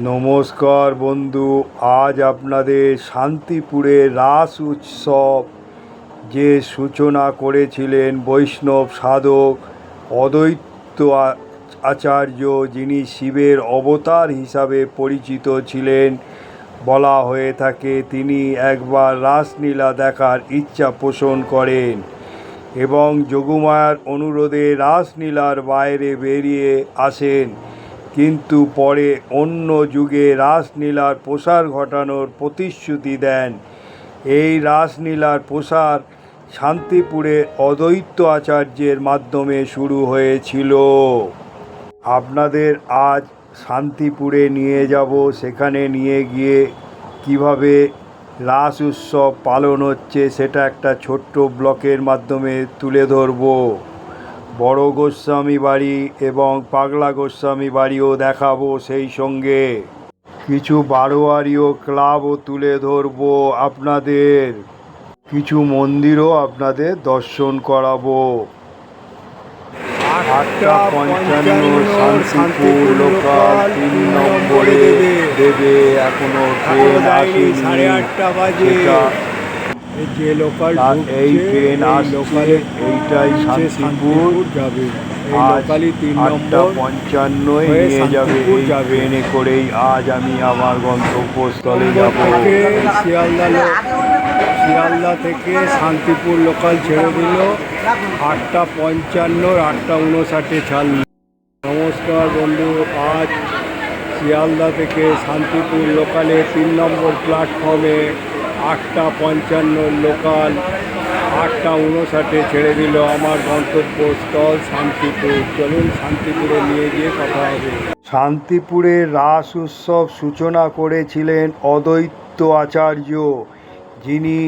নমস্কার বন্ধু, আজ আপনাদের শান্তিপুরে রাস উৎসব। যে সূচনা করেছিলেন বৈষ্ণব সাধক অদ্বৈত আচার্য, যিনি শিবের অবতার হিসাবে পরিচিত ছিলেন, বলা হয়ে থাকে তিনি একবার রাসলীলা দেখার ইচ্ছা পোষণ করেন এবং যোগুমায়ার অনুরোধে রাসলীলার বাইরে বেরিয়ে আসেন। কিন্তু পরে অন্য যুগে রাসলীলার প্রসার ঘটানোর প্রতিশ্রুতি দেন। এই রাসলীলার প্রসার শান্তিপুরে অদ্বৈত আচার্যের মাধ্যমে শুরু হয়েছিল। আপনাদের আজ শান্তিপুরে নিয়ে যাব, সেখানে নিয়ে গিয়ে কীভাবে রাস উৎসব পালন হচ্ছে, সেটা একটা ছোট্ট ব্লকের মাধ্যমে তুলে ধরবো। বড় গোস্বামী বাড়ি এবং পাগলা গোস্বামী বাড়িও দেখাবো সেই সঙ্গে। কিছু বারোয়ারিও ক্লাবও তুলে ধরবো আপনাদের। কিছু মন্দিরও আপনাদের দর্শন করাবো। আটটা পঞ্চান্ন শান্তিপুর লোকাল তিন নম্বরে দেবে। এখনও ট্রেন আসেনি। সাড়ে আটটা বাজে। যে লোকাল এই ট্রেন আসছে এইটাই শান্তিপুর। যাবে। তিন নম্বর পঞ্চান্নই হয়ে নিয়ে যাবে। এই ট্রেনে করেই আজ আমি আমার গন্তব্যস্থলে যাব। শিয়ালদা শিয়ালদা থেকে শান্তিপুর লোকাল ছেড়ে দিল। আটটা পঞ্চান্নর আটটা উনষাটে ছাড়ল। নমস্কার বন্ধু আজ শিয়ালদা থেকে শান্তিপুর লোকালে তিন নম্বর প্ল্যাটফর্মে আটটা পঞ্চান্ন লোকাল, আটটা উনষাটে ছেড়ে দিল আমার গন্তব্যস্থল শান্তিপুর। চলুন শান্তিপুরে নিয়ে গিয়ে কথা হবে। শান্তিপুরে রাস উৎসব সূচনা করেছিলেন অদ্বৈত আচার্য, যিনি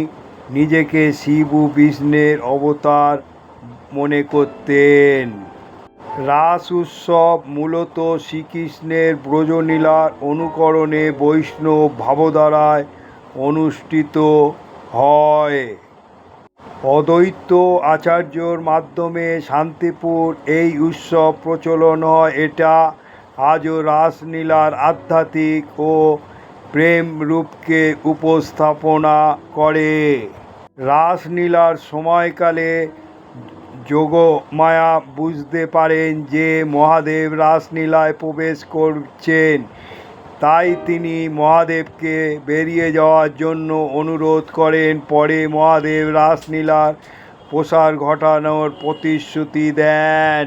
নিজেকে শিব বিষ্ণের অবতার মনে করতেন। রাস উৎসব মূলত শ্রীকৃষ্ণের ব্রজনীলার অনুকরণে বৈষ্ণব ভাবধারায় অনুষ্ঠিত হয়। অদ্বৈত আচার্যর মাধ্যমে শান্তিপুর এই উৎসব প্রচলন হয়। এটা আজও রাসলীলার আধ্যাত্মিক ও প্রেম রূপকে উপস্থাপনা করে। রাসলীলার সময়কালে যোগমায়া বুঝতে পারেন যে মহাদেব রাসলীলায় প্রবেশ করছেন। তাই তিনি মহাদেবকে বেরিয়ে যাওয়ার জন্য অনুরোধ করেন। পরে মহাদেব রাসলীলার প্রসার ঘটানোর প্রতিশ্রুতি দেন।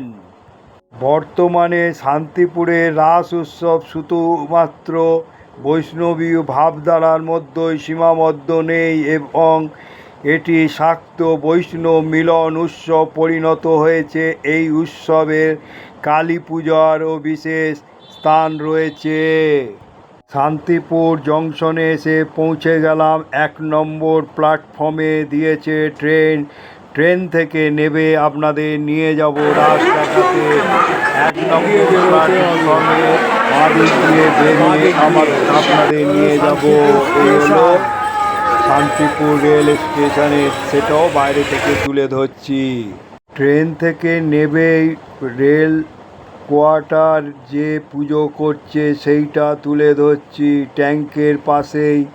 বর্তমানে শান্তিপুরে রাস উৎসব শুধুমাত্র বৈষ্ণবী ভাবধারার মধ্যেই সীমাবদ্ধ নেই এবং এটি শাক্ত বৈষ্ণব মিলন উৎসব পরিণত হয়েছে। এই উৎসবের কালী পূজারও বিশেষ স্থান রয়েছে। শান্তিপুর জংশনে এসে পৌঁছে গেলাম। এক নম্বর প্ল্যাটফর্মে দিয়েছে ট্রেন। ট্রেন থেকে নেবে আপনাদের নিয়ে যাব রাস্তাঘাটে। এক নম্বর বেরিয়ে আপনাদের নিয়ে যাব। শান্তিপুর রেল স্টেশনে। সেটাও বাইরে থেকে তুলে ধরছি। ট্রেন থেকে নেবেই রেল কোয়ার্টার যে পুজো করছে সেইটা তুলে ধরছি, ট্যাঙ্কের পাশেই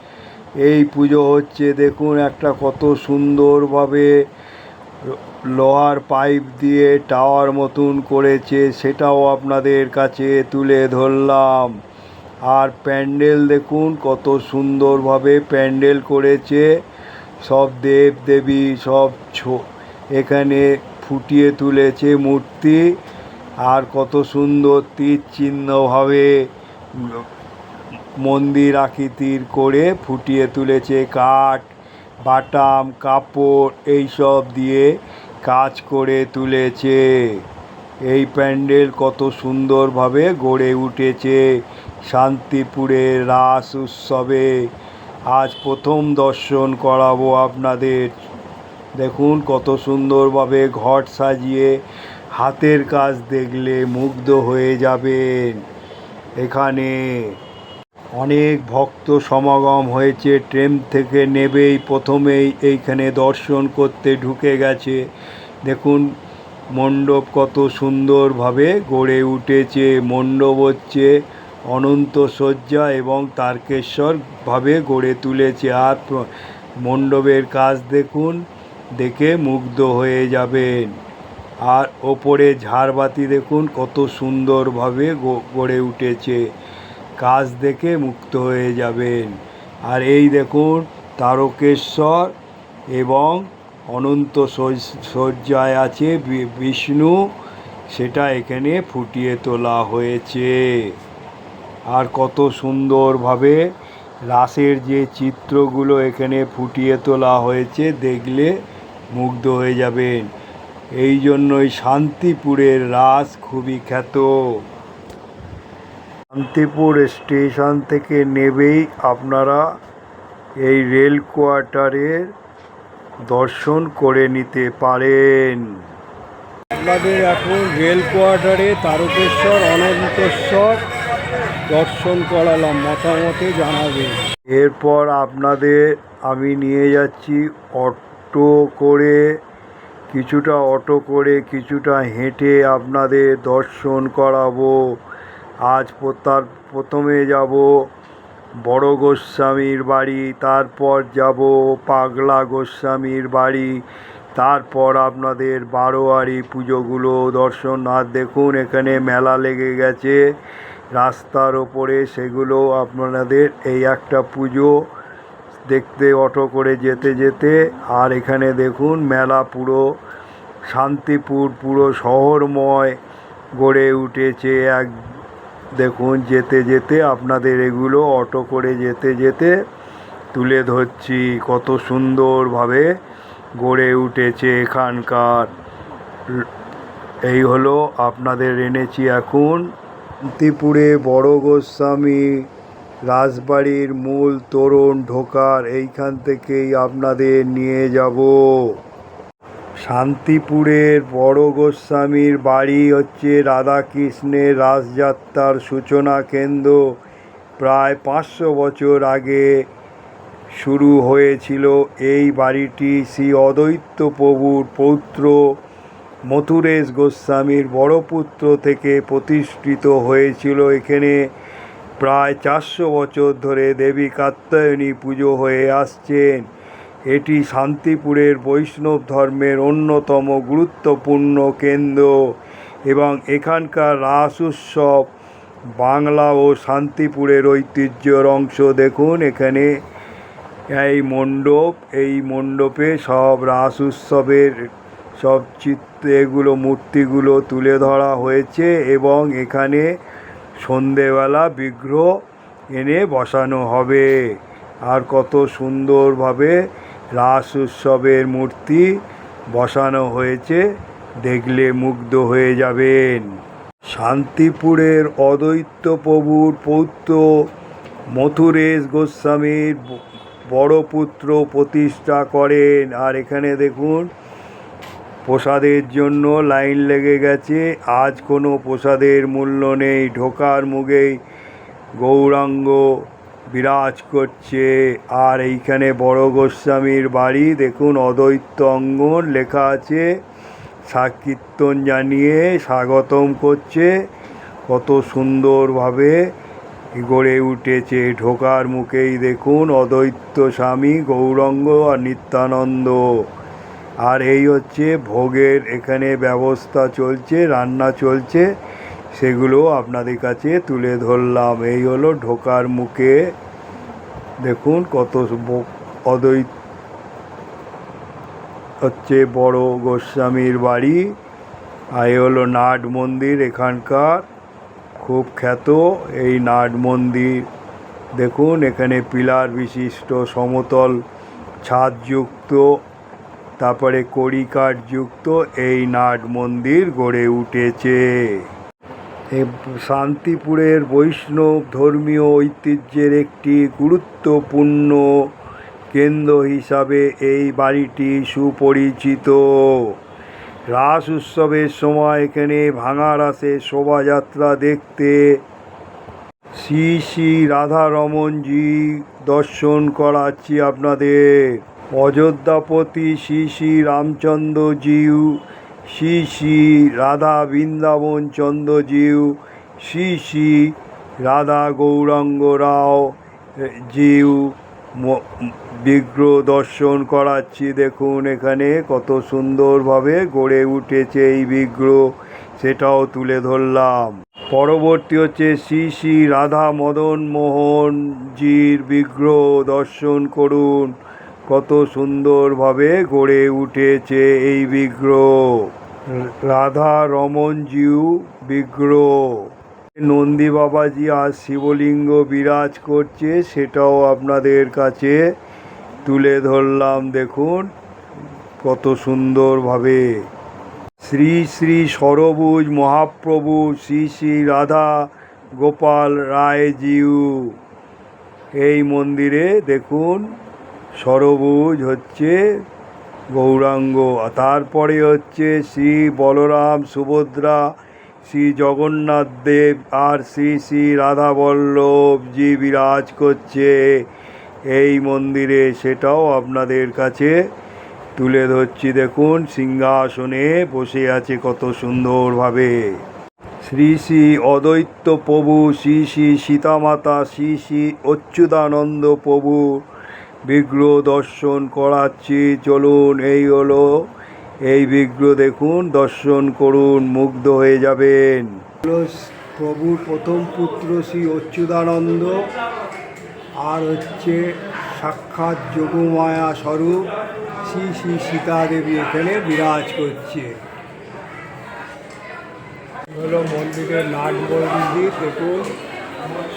এই পুজো হচ্ছে। দেখুন একটা কত সুন্দরভাবে লোহার পাইপ দিয়ে টাওয়ার মতন করেছে, সেটাও আপনাদের কাছে তুলে ধরলাম। আর প্যান্ডেল দেখুন, কত সুন্দরভাবে প্যান্ডেল করেছে। সব দেব দেবী সব ছো- এখানে ফুটিয়ে তুলেছে মূর্তি। আর কত সুন্দর তীর মন্দির আকৃতির করে ফুটিয়ে তুলেছে কাঠ, বাটাম, কাপড়, এইসব দিয়ে কাজ করে তুলেছে। এই প্যান্ডেল কত সুন্দরভাবে গড়ে উঠেছে শান্তিপুরের রাস উৎসবে। আজ প্রথম দর্শন করাবো আপনাদের। দেখুন কত সুন্দরভাবে ঘট সাজিয়ে হাতের কাজ দেখলে মুগ্ধ হয়ে যাবেন। এখানে অনেক ভক্ত সমাগম হয়েছে, ট্রেন থেকে নেবেই প্রথমেই, এইখানে দর্শন করতে ঢুকে গেছে। দেখুন, মণ্ডপ কত সুন্দরভাবে গড়ে উঠেছে, মণ্ডপ হচ্ছে অনন্ত শয্যা এবং তারকেশ্বর ভাবে গড়ে তুলেছে। আর মণ্ডপের কাজ দেখুন, দেখে মুগ্ধ হয়ে যাবেন। আর ওপরে ঝাড়বাতি দেখুন, কত সুন্দরভাবে গড়ে উঠেছে। কাজ দেখে মুক্ত হয়ে যাবেন। আর এই দেখুন, তারকেশ্বর এবং অনন্ত শয্যায় আছে বিষ্ণু। সেটা এখানে ফুটিয়ে তোলা হয়েছে। আর কত সুন্দরভাবে রাসের যে চিত্রগুলো এখানে ফুটিয়ে তোলা হয়েছে, দেখলে মুগ্ধ হয়ে যাবেন। এই জন্যই শান্তিপুরের রাস খুবই খ্যাত। শান্তিপুর স্টেশন থেকে নেবেই আপনারা এই রেল কোয়ার্টারের দর্শন করে নিতে পারেন। আপনাদের এখন রেল কোয়ার্টারে তারকেশ্বর অনন্তশ্বর দর্শন করালাম মতামতে জানাবেন। এরপর আপনাদের আমি নিয়ে যাচ্ছি অটো করে কিছুটা অটো করে কিছুটা হেঁটে আপনাদের দর্শন করাবো। আজ তার প্রথমে যাব বড় গোস্বামীর বাড়ি, তারপর যাব পাগলা গোস্বামীর বাড়ি, তারপর আপনাদের বারোয়ারি পুজোগুলো দর্শন। আর দেখুন, এখানে মেলা লেগে গেছে। রাস্তার ওপরে সেগুলো আপনাদের এই একটা পুজো দেখতে, অটো করে যেতে যেতে, আর এখানে দেখুন মেলা পুরো শান্তিপুর, পুরো শহরময় গড়ে উঠেছে। এক, দেখুন যেতে যেতে আপনাদের এগুলো অটো করে যেতে যেতে তুলে ধরছি। কত সুন্দরভাবে গড়ে উঠেছে এখানকার। এই হলো আপনাদের এনেছি এখন। শান্তিপুরে বড় গোস্বামী রাজবাড়ির মূল তোরণ ঢোকার এইখান থেকেই আপনাদের নিয়ে যাব। শান্তিপুরের বড় গোস্বামীর বাড়ি হচ্ছে রাধাকৃষ্ণের রাসযাত্রার সূচনা কেন্দ্র। প্রায় পাঁচশো বছর আগে শুরু হয়েছিল এই বাড়িটি। শ্রী অদ্বৈত প্রভুর পৌত্র মথুরেশ গোস্বামীর বড় পুত্র থেকে প্রতিষ্ঠিত হয়েছিল এখানে। প্রায় চারশো বছর ধরে দেবী কাত্যায়নী পুজো হয়ে আসছেন। এটি শান্তিপুরের বৈষ্ণব ধর্মের অন্যতম গুরুত্বপূর্ণ কেন্দ্র এবং এখানকার রাস উৎসব বাংলা ও শান্তিপুরের ঐতিহ্যর অংশ। দেখুন এখানে এই মণ্ডপ, এই মণ্ডপে সব রাস উৎসবের সব চিত্র এগুলো, মূর্তিগুলো তুলে ধরা হয়েছে এবং এখানে সন্ধেবেলা বিগ্রহ এনে বসানো হবে। আর কত সুন্দরভাবে রাস উৎসবের মূর্তি বসানো হয়েছে, দেখলে মুগ্ধ হয়ে যাবেন। শান্তিপুরের অদ্বৈত প্রভুর পৌত্র মথুরেশ গোস্বামীর বড় পুত্র প্রতিষ্ঠা করেন। আর এখানে দেখুন প্রসাদের জন্য লাইন লেগে গেছে। আজ কোনো প্রসাদের মূল্য নেই। ঢোকার মুখেই গৌরাঙ্গ বিরাজ করছে। আর এইখানে বড় গোস্বামীর বাড়ি। দেখুন অদ্বৈত অঙ্গন লেখা আছে। সাকীর্তন জানিয়ে স্বাগতম করছে। কত সুন্দরভাবে গড়ে উঠেছে। ঢোকার মুখেই দেখুন অদ্বৈত স্বামী গৌরঙ্গ আর নিত্যানন্দ। আর এই হচ্ছে ভোগের এখানে ব্যবস্থা চলছে, রান্না চলছে। সেগুলো আপনাদের কাছে তুলে ধরলাম। এই হলো ঢোকার মুখে। দেখুন কত অদ্বৈত হচ্ছে বড় গোস্বামীর বাড়ি। আর এই হলো নাট মন্দির এখানকার। খুব খ্যাত এই নাট মন্দির। দেখুন এখানে পিলার বিশিষ্ট সমতল ছাদযুক্ত তারপরে কড়িকাঠযুক্ত এই নাট মন্দির গড়ে উঠেছে। শান্তিপুরের বৈষ্ণব ধর্মীয় ঐতিহ্যের একটি গুরুত্বপূর্ণ কেন্দ্র হিসাবে এই বাড়িটি সুপরিচিত। রাস উৎসবের সময় এখানে ভাঙা রাসের শোভাযাত্রা দেখতে শ্রী শ্রী রাধারমনজি দর্শন করাচ্ছি আপনাদের। অযোধ্যাপতি শ্রী শ্রী রামচন্দ্রজিউ, শ্রী শ্রী রাধা বৃন্দাবন চন্দ্রজিউ, শ্রী শ্রী রাধা গৌরাঙ্গ রাও জিউ। বিগ্রহ দর্শন করাচ্ছি। দেখুন এখানে কত সুন্দরভাবে গড়ে উঠেছে এই বিগ্রহ। সেটাও তুলে ধরলাম। পরবর্তী হচ্ছে শ্রী শ্রী রাধা মদন মোহনজির বিগ্রহ দর্শন করুন। কত সুন্দরভাবে গড়ে উঠেছে এই বিগ্রহ। রাধা রমনজিউ বিগ্রহ। নন্দী বাবাজি আর শিবলিঙ্গ বিরাজ করছে, সেটাও আপনাদের কাছে তুলে ধরলাম, দেখুন কত সুন্দরভাবে। শ্রী শ্রী সরবুজ মহাপ্রভু, শ্রী শ্রী রাধা গোপাল রায়জিউ এই মন্দিরে দেখুন সরবুজ হচ্ছে গৌরাঙ্গ, আর তারপরে হচ্ছে শ্রী বলরাম, সুভদ্রা, শ্রী জগন্নাথ দেব, আর শ্রী শ্রী রাধা বল্লভজি বিরাজ করছে। এই মন্দিরে সেটাও আপনাদের কাছে তুলে ধরছি। দেখুন, সিংহাসনে বসে আছে কত সুন্দরভাবে। শ্রী শ্রী অদ্বৈত প্রভু, শ্রী শ্রী সীতামাতা, শ্রী শ্রী অচ্যুতানন্দ প্রভু বিগ্রহ দর্শন করাচ্ছি, চলুন, এই হলো। এই বিগ্রহ দেখুন, দর্শন করুন, মুগ্ধ হয়ে যাবেন। প্রভুর প্রথম পুত্র শ্রী অচ্যুতানন্দ, আর হচ্ছে সাক্ষাৎ যোগমায়া স্বরূপ শ্রী শ্রী সীতা দেবী এখানে বিরাজ করছে। হলো মন্দিরের নাট মন্দির দেখুন।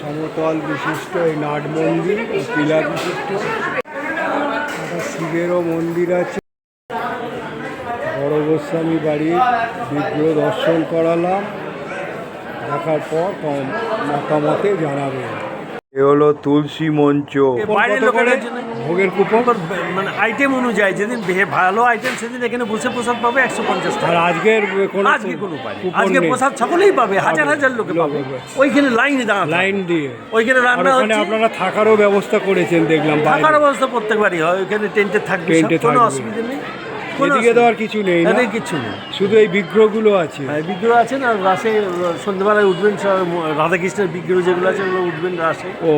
সমতল বিশিষ্ট এই নাট মন্দির ও পিলার বিশিষ্ট। শিবেরও মন্দির আছে। বড় গোস্বামী বাড়ির বিগ্রহ দর্শন করালাম। দেখার পর মতামতে জানাবেন। এ হলো তুলসী মঞ্চ। ভোগের কুপন মানে আইটেম অনুযায়ী যেদিন ভালো আইটেম সেদিন এখানে বসে প্রসাদ পাবে একশো পঞ্চাশ টাকা। আজকের কোনো আজকে কোনো উপায় আজকে প্রসাদ সকলেই পাবে হাজার হাজার লোকে পাবে। ওইখানে লাইনে দাঁড়াতে লাইন দিয়ে। ওইখানে রান্না হচ্ছে। আপনারা থাকারও ব্যবস্থা করেছেন দেখলাম থাকার ব্যবস্থা প্রত্যেকবারই হয় ওইখানে টেন্টে থাকবে কোনো। অসুবিধা নেই। এদিকে তো আর কিছু নেই না? কিচ্ছু নেই। শুধু এই বিগ্রহগুলো আছে। হ্যাঁ, বিগ্রহ আছেন আর রাসে সন্ধ্যেবেলায় উঠবেন রাধাকৃষ্ণের বিগ্রহ যেগুলো আছে ওগুলো উঠবেন রাসে। ও।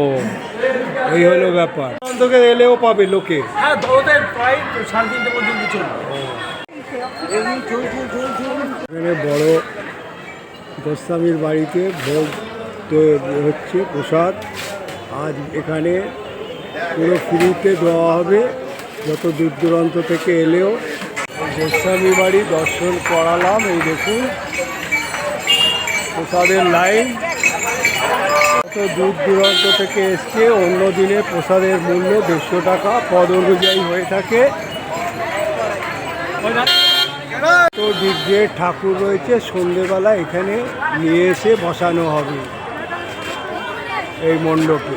এই হলো ব্যাপার। থেকে এলেও পাবে লোকে। হ্যাঁ ওদের প্রায় সাড়ে তিনটে পর্যন্ত চলবে। এখানে বড় গোস্বামীর বাড়িতে ভোগ হচ্ছে প্রসাদ। আজ এখানে পুরো ফ্রিতে দেওয়া হবে যত দূর দূরান্ত থেকে এলেও। গোস্বামী বাড়ি দর্শন করালাম এই দেখুন। প্রসাদের লাইন। দূর দূরান্ত থেকে এসছে অন্য দিনে প্রসাদের মূল্য দেড়শো টাকা পদ অনুযায়ী হয়ে থাকে। তো দিক ঠাকুর রয়েছে, সন্ধেবেলা এখানে নিয়ে এসে বসানো হবে এই মণ্ডপে।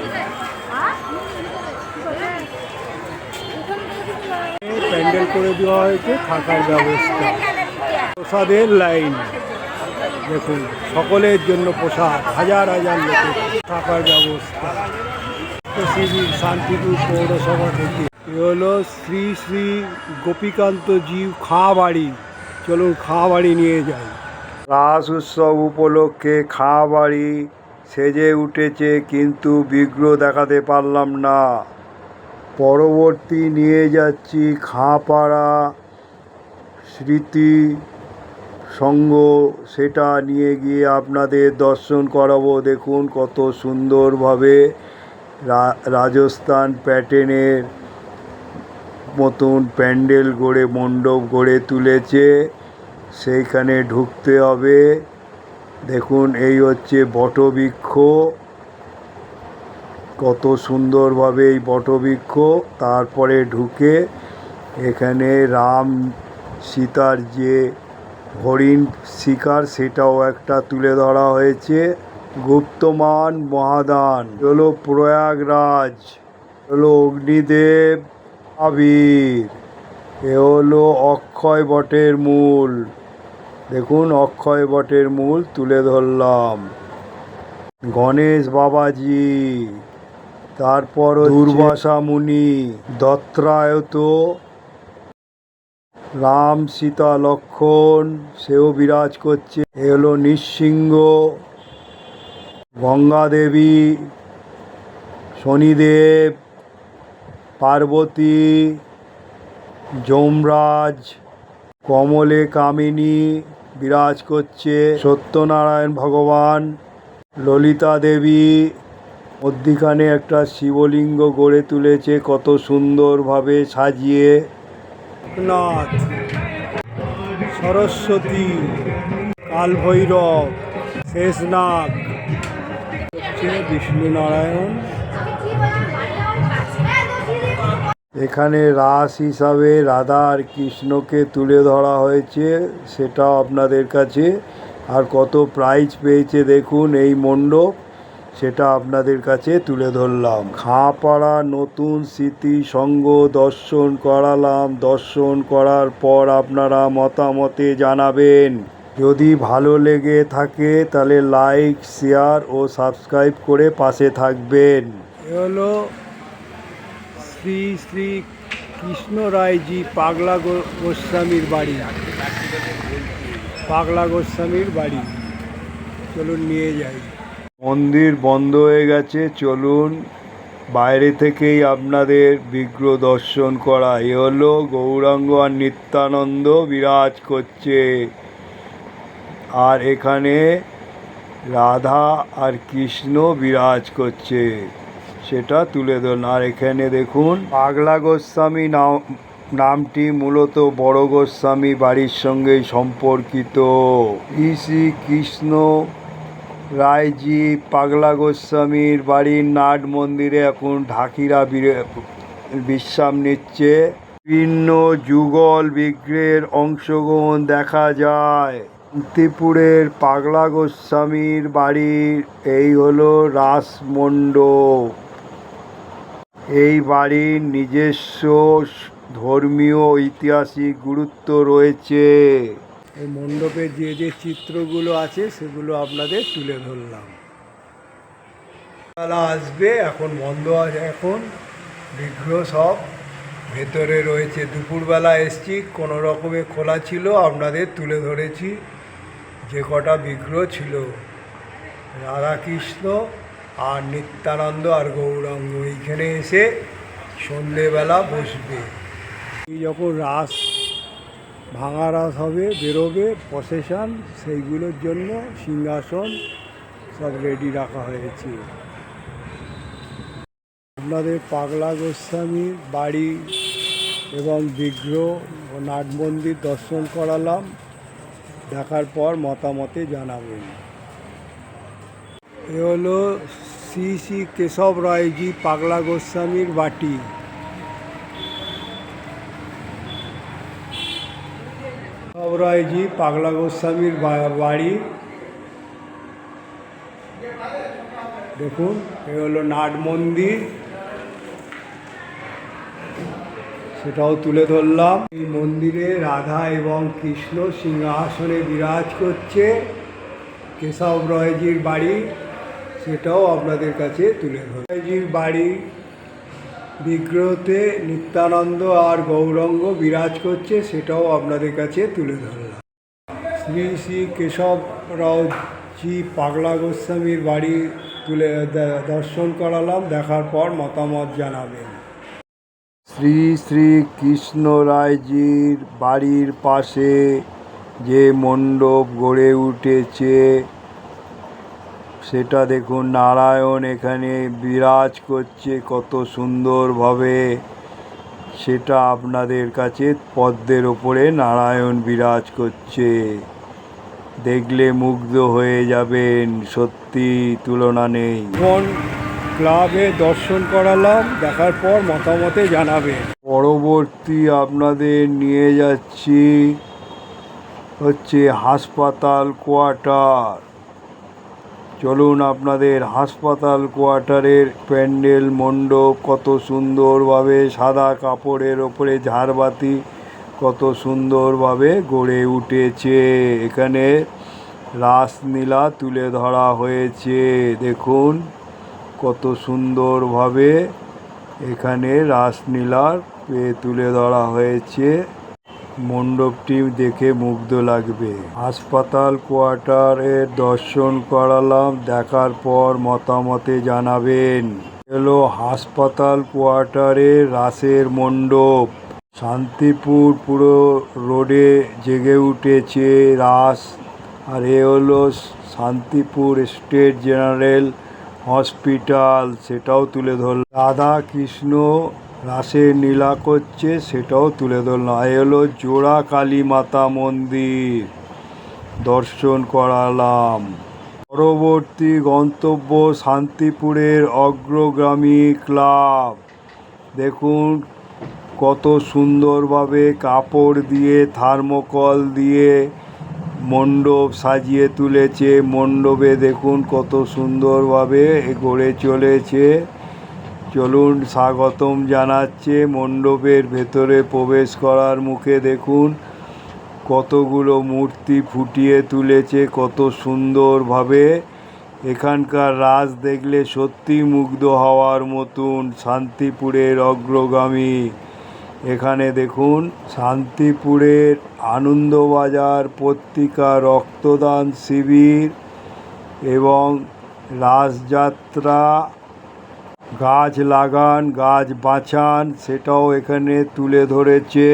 প্যান্ডেল করে দেওয়া হয়েছে, থাকার ব্যবস্থা। প্রসাদের লাইন। দেখুন, সকলের জন্য পোশাক, হাজার হাজার লোকের থাকার ব্যবস্থা। শান্তিপুর পৌরসভা থেকে। এ হলো শ্রী শ্রী গোপীকান্ত জিউ খাঁ বাড়ি চলুন খাঁ বাড়ি নিয়ে যাই। রাস উৎসব উপলক্ষে খাঁ বাড়ি সেজে উঠেছে, কিন্তু বিগ্রহ দেখাতে পারলাম না। পরবর্তী নিয়ে যাচ্ছি খাঁপাড়া স্মৃতি সঙ্গ সেটা নিয়ে গিয়ে আপনাদের দর্শন করাবো। দেখুন কত সুন্দরভাবে রাজস্থান প্যাটার্নের মতন প্যান্ডেল গড়ে, মণ্ডপ গড়ে তুলেছে। সেইখানে ঢুকতে হবে। দেখুন এই হচ্ছে বটবৃক্ষ। কত সুন্দরভাবে এই বটবৃক্ষ। তারপরে ঢুকে এখানে রাম সীতার যে হরিণ শিকার সেটাও একটা তুলে ধরা হয়েছে। গুপ্তমান মহাদান হলো প্রয়াগরাজ হলো অগ্নিদেব আবির এ হলো অক্ষয় বটের মূল। দেখুন অক্ষয় বটের মূল তুলে ধরলাম। গণেশ বাবাজি তারপর দুর্বাসা মুনি দত্রায়ত রাম সীতা লক্ষণ, সেও বিরাজ করছে। এ হলো নৃসিংহ। গঙ্গা দেবী, শনিদেব, পার্বতী, যমরাজ, কমলে কামিনী বিরাজ করছে। সত্যনারায়ণ ভগবান, ললিতা দেবী, মধ্যিখানে একটা শিবলিঙ্গ গড়ে তুলেছে, কত সুন্দরভাবে সাজিয়ে। নাথ সরস্বতী, কালভৈরব, শেষনাগ হচ্ছে বিষ্ণু নারায়ণ এখানে রাস হিসাবে রাধা আর কৃষ্ণকে তুলে ধরা হয়েছে, সেটাও আপনাদের কাছে। আর কত প্রাইজ পেয়েছে দেখুন, এই মণ্ডপ। সেটা আপনাদের কাছে তুলে ধরলাম। খাঁপাড়া নতুন স্মৃতি সঙ্গ দর্শন করালাম। দর্শন করার পর আপনারা মতামতে জানাবেন। যদি ভালো লেগে থাকে তাহলে লাইক, শেয়ার ও সাবস্ক্রাইব করে পাশে থাকবেন। এ হলো শ্রী শ্রী কৃষ্ণ রায়জি পাগলা গোস্বামীর বাড়ি। পাগলা গোস্বামীর বাড়ি। চলুন নিয়ে যাই। মন্দির বন্ধ হয়ে গেছে, চলুন। বাইরে থেকেই আপনাদের বিগ্রহ দর্শন করা। এ হলো গৌরাঙ্গ আর নিত্যানন্দ বিরাজ করছে। আর এখানে রাধা আর কৃষ্ণ বিরাজ করছে। সেটা তুলে ধরুন। আর এখানে দেখুন, পাগলা গোস্বামী নাম নামটি মূলত বড় গোস্বামী বাড়ির সঙ্গেই সম্পর্কিত। শ্রী কৃষ্ণ রায়জি, পাগলা গোস্বামীর বাড়ির নাট মন্দিরে এখন ঢাকিরা বিশ্রাম নিচ্ছে। বিভিন্ন যুগল বিগ্রহের অংশগ্রহণ দেখা যায়। শান্তিপুরের পাগলা গোস্বামীর বাড়ির এই হলো রাসমণ্ডপ। এই বাড়ির নিজস্ব ধর্মীয় ঐতিহাসিক গুরুত্ব রয়েছে। এই মণ্ডপে যে যে চিত্রগুলো আছে সেগুলো আপনাদের তুলে ধরলাম। বেলা আসবে, এখন বন্ধ আছে এখন। বিগ্রহ সব ভেতরে রয়েছে। দুপুরবেলা এসছি, কোনো রকমে খোলা ছিল, আপনাদের তুলে ধরেছি। যে কটা বিগ্রহ ছিল, রাধাকৃষ্ণ আর নিত্যানন্দ আর গৌরাঙ্গ। এইখানে এসে সন্ধেবেলা বসবে। যখন রাস ভাঙা রাস হবে, বেরোবে প্রসেশন সেইগুলোর জন্য সিংহাসন সব রেডি রাখা হয়েছে। আপনাদের পাগলা গোস্বামীর বাড়ি এবং বিগ্রহ ও নাট মন্দির দর্শন করালাম। দেখার পর মতামতে জানাবেন এ হলো শ্রী শ্রী কেশব রায়জি পাগলা গোস্বামীর বাটি। সবরায়জি পাগলা গোস্বামীর বাড়ি। দেখুন, এ হলো নাট মন্দির। সেটাও তুলে ধরলাম। এই মন্দিরে রাধা এবং কৃষ্ণ সিংহাসনে বিরাজ করছে কেশব রয়জির বাড়ি। সেটাও আপনাদের কাছে তুলে ধর রয়জির বাড়ি বিগ্রহতে নিত্যানন্দ আর গৌরঙ্গ বিরাজ করছে, সেটাও আপনাদের কাছে তুলে ধরলাম। শ্রী শ্রী কেশব রাওজি পাগলা গোস্বামীর বাড়ি তুলে দর্শন করালাম, দেখার পর মতামত জানাবেন। শ্রী শ্রী কৃষ্ণ রায়জির বাড়ির পাশে যে মণ্ডপ গড়ে উঠেছে সেটা দেখুন নারায়ণ এখানে বিরাজ করছে কত সুন্দরভাবে। সেটা আপনাদের কাছে পদ্মের ওপরে নারায়ণ বিরাজ করছে। দেখলে মুগ্ধ হয়ে যাবেন সত্যি তুলনা নেই। কোন ক্লাবে দর্শন করালাম দেখার পর মতামতে জানাবেন। পরবর্তী আপনাদের নিয়ে যাচ্ছি হচ্ছে হাসপাতাল কোয়ার্টার। চলুন আপনাদের হাসপাতাল কোয়ার্টারের প্যান্ডেল মণ্ডপ কত সুন্দরভাবে সাদা কাপড়ের ওপরে ঝাড়বাতি কত সুন্দরভাবে গড়ে উঠেছে। এখানে রাসলীলা তুলে ধরা হয়েছে। দেখুন কত সুন্দরভাবে এখানে রাসলীলার তুলে ধরা হয়েছে। মণ্ডপটি দেখে মুগ্ধ লাগবে। হাসপাতাল কোয়ার্টারের দর্শন করালাম, দেখার পর মতামতে জানাবেন, এলো হাসপাতাল কোয়ার্টারের রাসের মণ্ডপ। শান্তিপুর পুরো রোডে জেগে উঠেছে রাস। আর এ হলো শান্তিপুর স্টেট জেনারেল হসপিটাল। সেটাও তুলে ধরল রাধা কৃষ্ণ রাসের নীলা করছে, সেটাও তুলে ধরলাম এ হলো জোড়া কালী মাতা মন্দির। দর্শন করালাম। পরবর্তী গন্তব্য শান্তিপুরের অগ্রগামী ক্লাব। দেখুন কত সুন্দরভাবে কাপড় দিয়ে, থার্মোকল দিয়ে মণ্ডপ সাজিয়ে তুলেছে। মণ্ডপে দেখুন কত সুন্দরভাবে গড়ে চলেছে। চলুন স্বাগতম জানাচ্ছে মণ্ডপের ভেতরে প্রবেশ করার মুখে দেখুন, কতগুলো মূর্তি ফুটিয়ে তুলেছে, কত সুন্দরভাবে। এখানকার রাজ দেখলে সত্যি মুগ্ধ হওয়ার মতন শান্তিপুরের অগ্রগামী। এখানে দেখুন, শান্তিপুরের আনন্দবাজার পত্রিকা রক্তদান শিবির এবং রাসযাত্রা গাছ লাগান, গাছ বাঁচান, সেটাও এখানে তুলে ধরেছে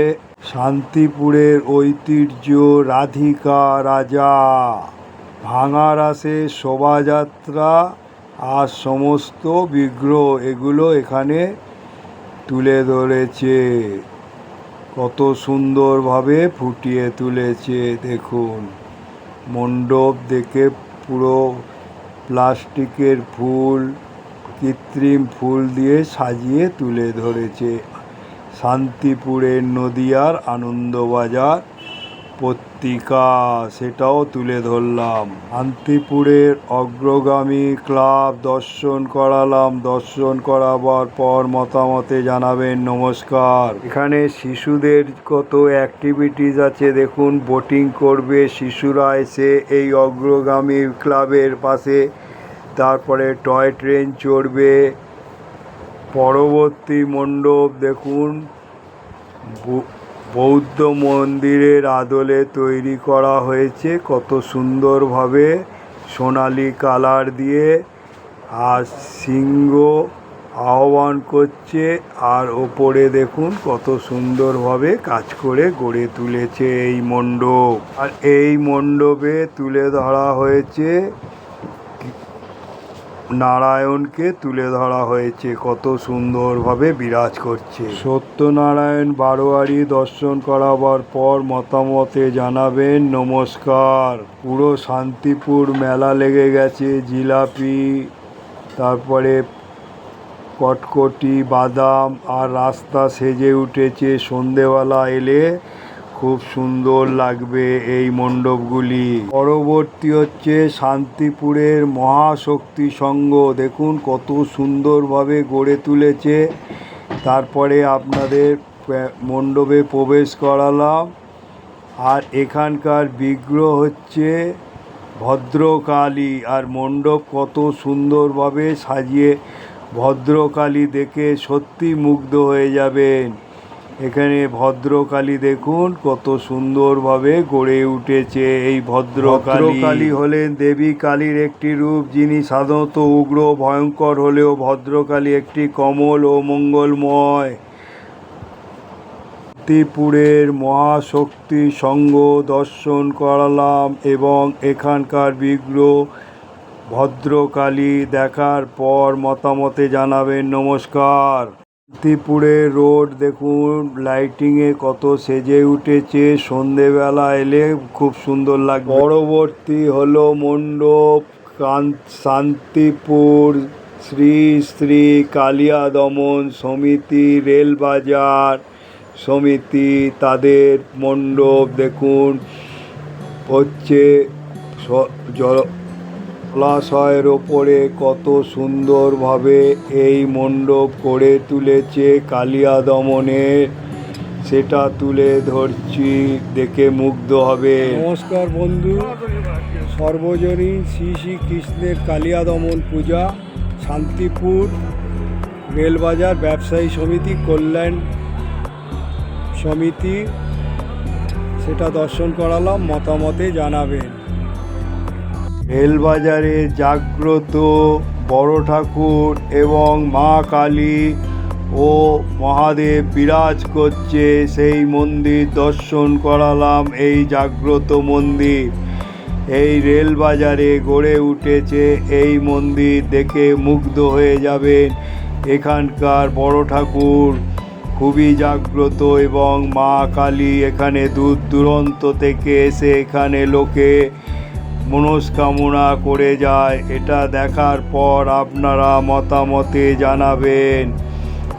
শান্তিপুরের ঐতিহ্য রাধিকা রাজা। ভাঙা রাসে শোভাযাত্রা আর সমস্ত বিগ্রহ, এগুলো এখানে তুলে ধরেছে। কত সুন্দরভাবে ফুটিয়ে তুলেছে, দেখুন। মণ্ডপ দেখে পুরো প্লাস্টিকের ফুল কৃত্রিম ফুল দিয়ে সাজিয়ে তুলে ধরেছে। শান্তিপুরের নদিয়ার আনন্দবাজার পত্রিকা, সেটাও তুলে ধরলাম। শান্তিপুরের অগ্রগামী ক্লাব দর্শন করালাম। দর্শন করাবার পর মতামতে জানাবেন, নমস্কার। এখানে শিশুদের কত অ্যাক্টিভিটিস আছে দেখুন। বোটিং করবে শিশুরা এসে এই অগ্রগামী ক্লাবের পাশে। তারপরে টয় ট্রেন চড়বে। পরবর্তী মণ্ডপ দেখুন। বৌদ্ধ মন্দিরের আদলে তৈরি করা হয়েছে কত সুন্দরভাবে। সোনালি কালার দিয়ে। আর সিংহ আহ্বান করছে। আর ওপরে দেখুন কত সুন্দরভাবে কাজ করে গড়ে তুলেছে এই মণ্ডপ। আর এই মণ্ডপে তুলে ধরা হয়েছে নারায়ণকে তুলে ধরা হয়েছে, কত সুন্দরভাবে বিরাজ করছে। সত্যনারায়ণ বারোয়ারি দর্শন করাবার পর মতামতে জানাবেন, নমস্কার, পুরো শান্তিপুর মেলা লেগে গেছে, জিলাপি, তারপরে কটকটি বাদাম আর রাস্তা সেজে উঠেছে। সন্ধেবেলা এলে খুব সুন্দর লাগবে এই মণ্ডপগুলি। পরবর্তী হচ্ছে শান্তিপুরের মহাশক্তি সংঘ। দেখুন কত সুন্দরভাবে গড়ে তুলেছে। তারপরে আপনাদের মণ্ডপে প্রবেশ করালাম। আর এখানকার বিগ্রহ হচ্ছে ভদ্রকালী। আর মণ্ডপ কত সুন্দরভাবে সাজিয়ে ভদ্রকালী দেখে সত্যি মুগ্ধ হয়ে যাবেন। এখানে ভদ্রকালী দেখুন, কত সুন্দরভাবে গড়ে উঠেছে এই ভদ্রকালী। কালী হলেন দেবী কালীর একটি রূপ, যিনি সাধারণত উগ্র, ভয়ঙ্কর হলেও ভদ্রকালী একটি কমল ও মঙ্গলময়। শান্তিপুরের মহাশক্তি সঙ্গ দর্শন করালাম এবং এখানকার বিগ্রহ ভদ্রকালী দেখার পর মতামতে জানাবেন নমস্কার। শান্তিপুরের রোড দেখুন লাইটিংয়ে কত সেজে উঠেছে। সন্ধেবেলা এলে খুব সুন্দর লাগবে। পরবর্তী হলো মণ্ডপ শান্তিপুর, শ্রী শ্রী কালিয়া দমন সমিতি, রেলবাজার সমিতি, তাদের মণ্ডপ দেখুন। হচ্ছে জল জলাশয়ের ওপরে কত সুন্দরভাবে এই মণ্ডপ করে তুলেছে কালিয়া দমনের সেটা তুলে ধরছি, দেখে মুগ্ধ হবে। নমস্কার বন্ধু, সর্বজনীন শ্রী শ্রী কৃষ্ণের কালিয়া দমন পূজা, শান্তিপুর রেলবাজার ব্যবসায়ী সমিতি, কল্যাণ সমিতি। সেটা দর্শন করালাম, মতামতে জানাবেন। রেলবাজারে জাগ্রত বড় ঠাকুর এবং মা কালী ও মহাদেব বিরাজ করছে, সেই মন্দির দর্শন করালাম এই জাগ্রত মন্দির। এই রেলবাজারে গড়ে উঠেছে এই মন্দির, দেখে মুগ্ধ হয়ে যাবেন এখানকার বড় ঠাকুর। খুবই জাগ্রত এবং মা কালী এখানে দূর দূরান্ত থেকে এসে এখানে লোকে মনস্কামনা করে যায়। এটা দেখার পর আপনারা মতামতে জানাবেন।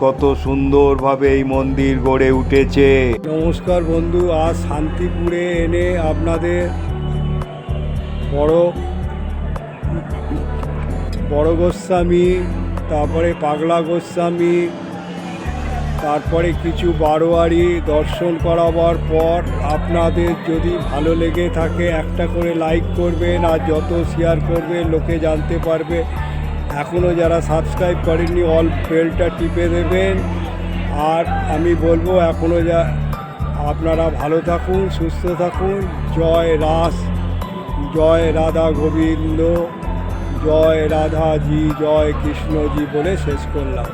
কত সুন্দরভাবে এই মন্দির গড়ে উঠেছে। নমস্কার বন্ধু, আজ শান্তিপুরে এনে আপনাদের বড় বড় গোস্বামী, তারপরে পাগলা গোস্বামী তারপরে কিছু বারোয়ারি দর্শন করাবার পর আপনাদের যদি ভালো লেগে থাকে, একটা করে লাইক করবেন আর যত শেয়ার করবেন, লোকে জানতে পারবে। এখনও যারা সাবস্ক্রাইব করেননি অল বেলটা টিপে দেবেন। আর আমি বলব এখনও যা, আপনারা ভালো থাকুন, সুস্থ থাকুন। জয় রাস, জয় রাধা গোবিন্দ, জয় রাধাজি, জয় কৃষ্ণজি বলে শেষ করলাম।